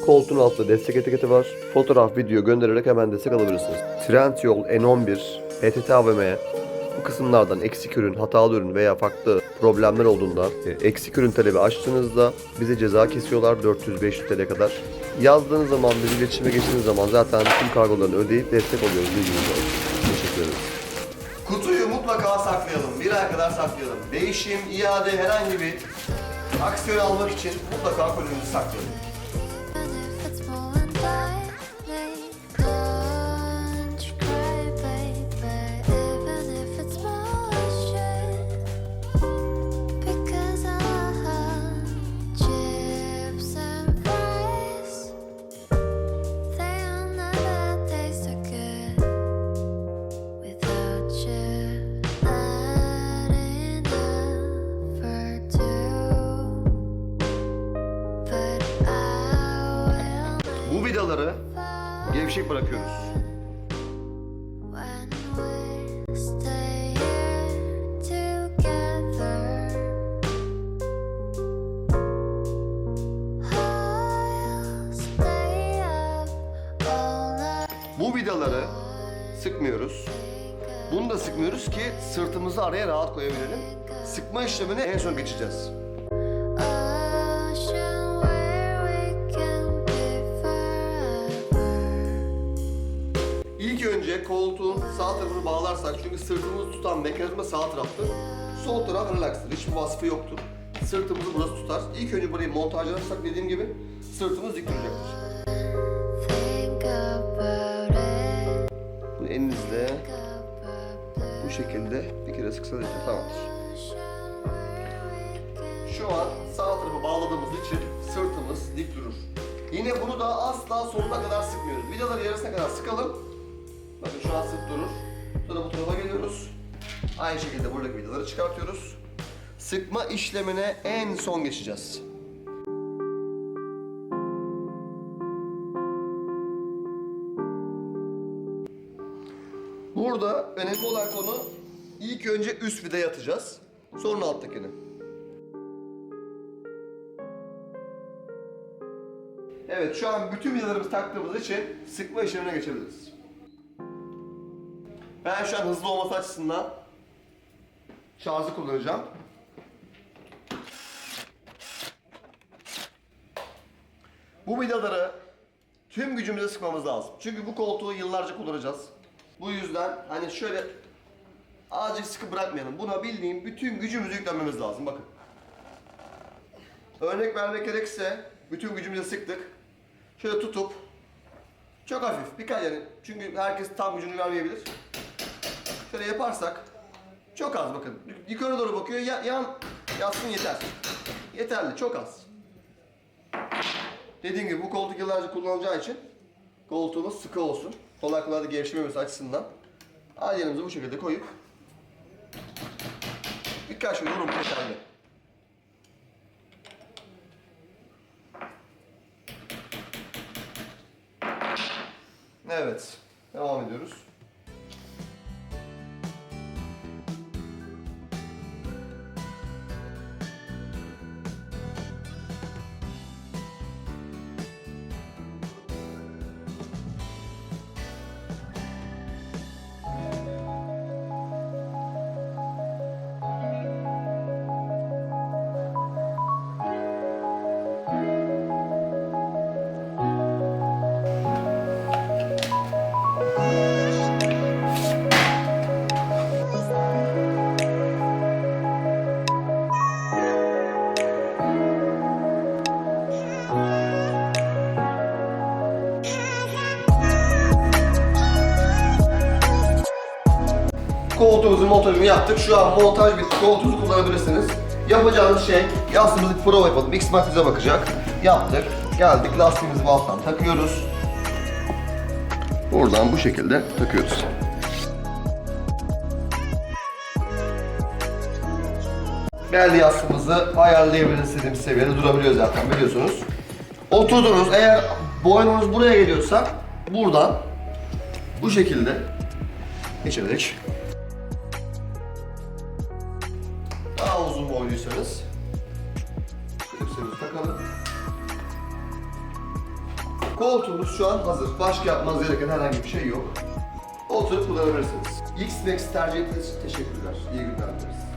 Koltuğun altında destek etiketi var. Fotoğraf, video göndererek hemen destek alabilirsiniz. Trendyol N11, ETT AVM, bu kısımlardan eksik ürün, hatalı ürün veya farklı problemler olduğunda e, eksik ürün talebi açtığınızda bize ceza kesiyorlar 400-500 TL kadar. Yazdığınız zaman, bizi iletişime geçtiğiniz zaman zaten tüm kargolarını ödeyip destek oluyoruz bilginiz. Teşekkür ederiz. Kutuyu mutlaka saklayalım. Bir ay kadar saklayalım. Değişim, iade, herhangi bir aksiyon almak için mutlaka kolimizi saklayalım. Up all night. Bu vidaları sıkmıyoruz. Bunu da sıkmıyoruz ki sırtımızı araya rahat koyabilelim. Sıkma işlemini en son geçeceğiz. Sağ tarafını bağlarsak çünkü sırtımızı tutan mekanizma sağ taraftır. Sol taraf relaxtır. Hiçbir vasfı yoktur. Sırtımızı burası tutar. İlk önce burayı montajlarsak dediğim gibi sırtımız dik duracaktır. Bunu elinizle bu şekilde bir kere sıksanız yeter. Tamamdır. Şu an sağ tarafı bağladığımız için sırtımız dik durur. Yine bunu da asla sonuna kadar sıkmıyoruz. Vidaları yarısına kadar sıkalım. Bakın şu an sık durur. Sonra bu tarafa geliyoruz. Aynı şekilde buradaki vidaları çıkartıyoruz. Sıkma işlemine en son geçeceğiz. Burada önemli olan konu ilk önce üst vidayı atacağız. Sonra alttakini. Evet şu an bütün vidalarımızı taktığımız için sıkma işlemine geçebiliriz. Ben şu an hızlı olması açısından şarjı kullanacağım. Bu vidaları tüm gücümüzle sıkmamız lazım. Çünkü bu koltuğu yıllarca kullanacağız. Bu yüzden hani şöyle azıcık sıkı bırakmayalım. Buna bildiğim bütün gücümüzü yüklememiz lazım. Bakın. Örnek vermek gerekirse bütün gücümüzle sıktık. Şöyle tutup çok hafif birkaç yani çünkü herkes tam gücünü vermeyebilir. Şöyle yaparsak çok az bakın. Yukarı doğru bakıyor. Ya, yan yatsın yeter. Yeterli. Çok az. Dediğim gibi bu koltuk yıllarca kullanılacağı için koltuğumuz sıkı olsun. Kolay kolay da gevşememesi açısından alyenimizi bu şekilde koyup birkaç gün durum yeterli. Evet. Devam ediyoruz. Koltuğumuzun montajını yaptık. Şu an montaj bitti. Koltuğunuzu kullanabilirsiniz. Yapacağınız şey yastığımızı prova yapalım. X-Max bakacak. Yaptık. Geldik lastiğimizi alttan takıyoruz. Buradan bu şekilde takıyoruz. Belli yastığımızı ayarlayabiliriz istediğimiz seviyede durabiliyor zaten biliyorsunuz. Oturdunuz eğer boynunuz buraya geliyorsa buradan bu şekilde geçirdik. Daha uzun boyluysanız klipsimizi takalım. Koltuğumuz şu an hazır. Başka yapmanız gereken herhangi bir şey yok. Oturup kullanabilirsiniz. X-Max tercih ettiğiniz için teşekkürler. İyi günler dileriz.